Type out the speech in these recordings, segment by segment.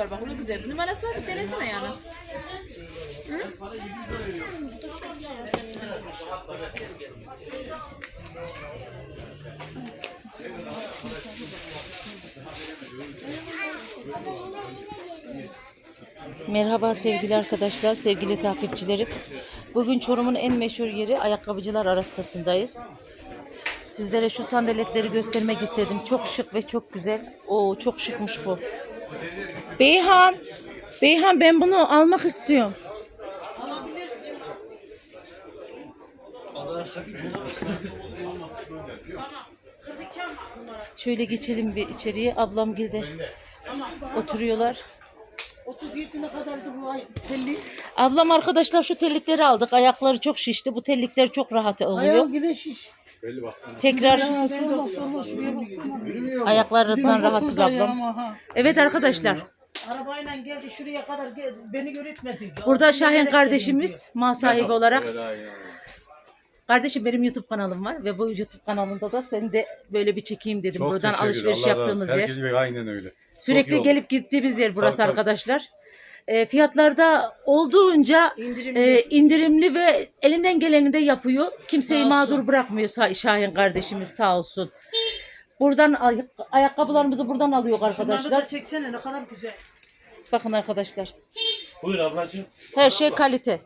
var bak ne güzel. Numarası varsa denesene yani. Merhaba sevgili arkadaşlar, sevgili takipçilerim. Bugün Çorum'un en meşhur yeri ayakkabıcılar arastasındayız. Sizlere şu sandaletleri göstermek istedim. Çok şık ve çok güzel. Oo çok şıkmış bu. Beyhan, Beyhan ben bunu almak istiyorum. Şöyle geçelim bir içeriye. Ablam girdi. Oturuyorlar. 37'ne kadardı bu ay telli. Ablam arkadaşlar şu tellikleri aldık. Ayakları çok şişti. Bu tellikler çok rahat oluyor. Ayağım yine şiş. Tekrar şuraya baksana. ayaklarından rahatsız ablam. Evet arkadaşlar. Arabayla geldi şuraya kadar gel, beni görütmedi. Burada Şahin kardeşimiz mal sahibi olarak. Kardeşim benim YouTube kanalım var ve bu YouTube kanalında da seni de böyle bir çekeyim dedim. Çok Buradan teşekkür alışveriş Allah razı yaptığımız olsun. yer. Herkes gibi aynen öyle. Sürekli Çok iyi gelip gittiğimiz yer burası Tabii, tabii. arkadaşlar. E, fiyatlarda olduğunca İndirimli. e, indirimli ve elinden geleni de yapıyor. Kimseyi mağdur bırakmıyor Sa- Şahin kardeşimiz sağ olsun. Buradan ay- ayakkabılarımızı buradan alıyor Şunları arkadaşlar. da çeksene ne kadar güzel. Bakın arkadaşlar. Buyur ablacığım. Her şey kalite.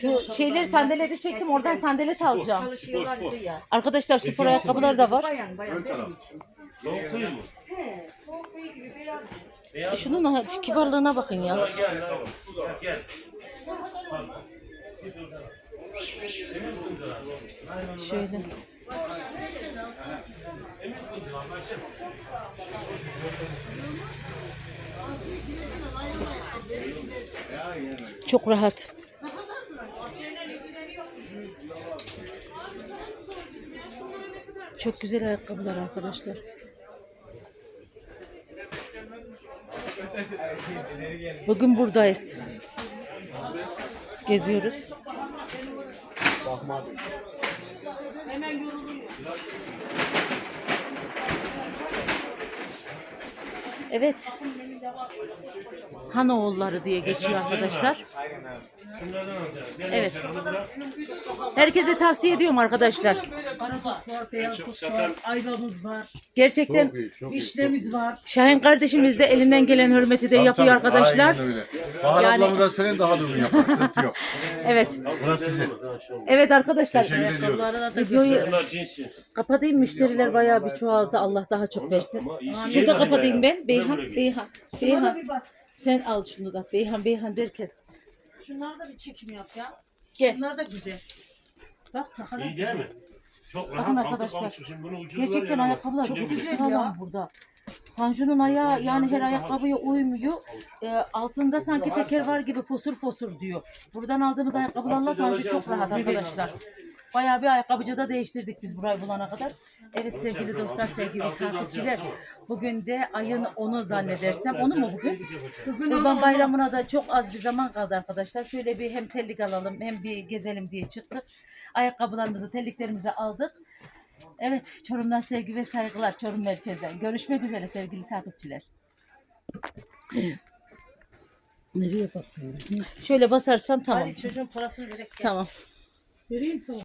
Şu şeyleri sandalyeleri çektim oradan sandalet alacağım. Çalışıyorlardı ya. Arkadaşlar spor ayakkabılar da var. Bayan bayan benim için. Soğuk değil mi? E şunun kibarlığına bakın ya. Şöyle. Çok rahat. Çok güzel ayakkabılar arkadaşlar. Bugün buradayız. Geziyoruz. Evet. Hanoğulları diye geçiyor arkadaşlar. Evet. Herkese tavsiye ediyorum arkadaşlar. Karadut var, beyaz var, ayvamız var, Gerçekten vişnemiz var. Şahin kardeşimiz de elinden gelen hürmeti de yapıyor tabii, arkadaşlar. Aynen öyle. Bahar Yani- ablamı da söyleyin daha da uygun yapar. Sıkıntı yok. Evet. Burası sizin. Evet arkadaşlar. Teşekkür Videoyu Bunlar cins cins. kapatayım. Müşteriler bayağı bir çoğaldı. Allah daha çok versin. Şurada kapatayım ben. Beyhan, Beyhan, Beyhan. bir bak. Sen al şunu da. Beyhan, Beyhan derken. Şunlar da bir çekim yap ya. Gel. Şunlar da güzel. Bak ne kadar İyi değil mi? Çok rahat. Bakın arkadaşlar. Şimdi bunu ucuz Gerçekten ayakkabılar çok, Çok güzel güzel ya. ya. burada. Tanju'nun ayağı yani her ayakkabıya uymuyor. Ee, altında sanki teker var gibi fosur fosur diyor. Buradan aldığımız ayakkabılarla Tanju çok rahat arkadaşlar. Bayağı bir ayakkabıcıda değiştirdik biz burayı bulana kadar. Evet sevgili dostlar, sevgili takipçiler. Bugün de ayın 10'u zannedersem. Onu mu bugün? Bugün Kurban Bayramı'na da çok az bir zaman kaldı arkadaşlar. Şöyle bir hem tellik alalım hem bir gezelim diye çıktık. Ayakkabılarımızı, telliklerimizi aldık. Evet, Çorum'dan sevgi ve saygılar Çorum merkezden. Görüşmek üzere sevgili takipçiler. Nereye basıyorum? Şöyle basarsan tamam. Çocuğun parasını verek. Tamam. Vereyim mi?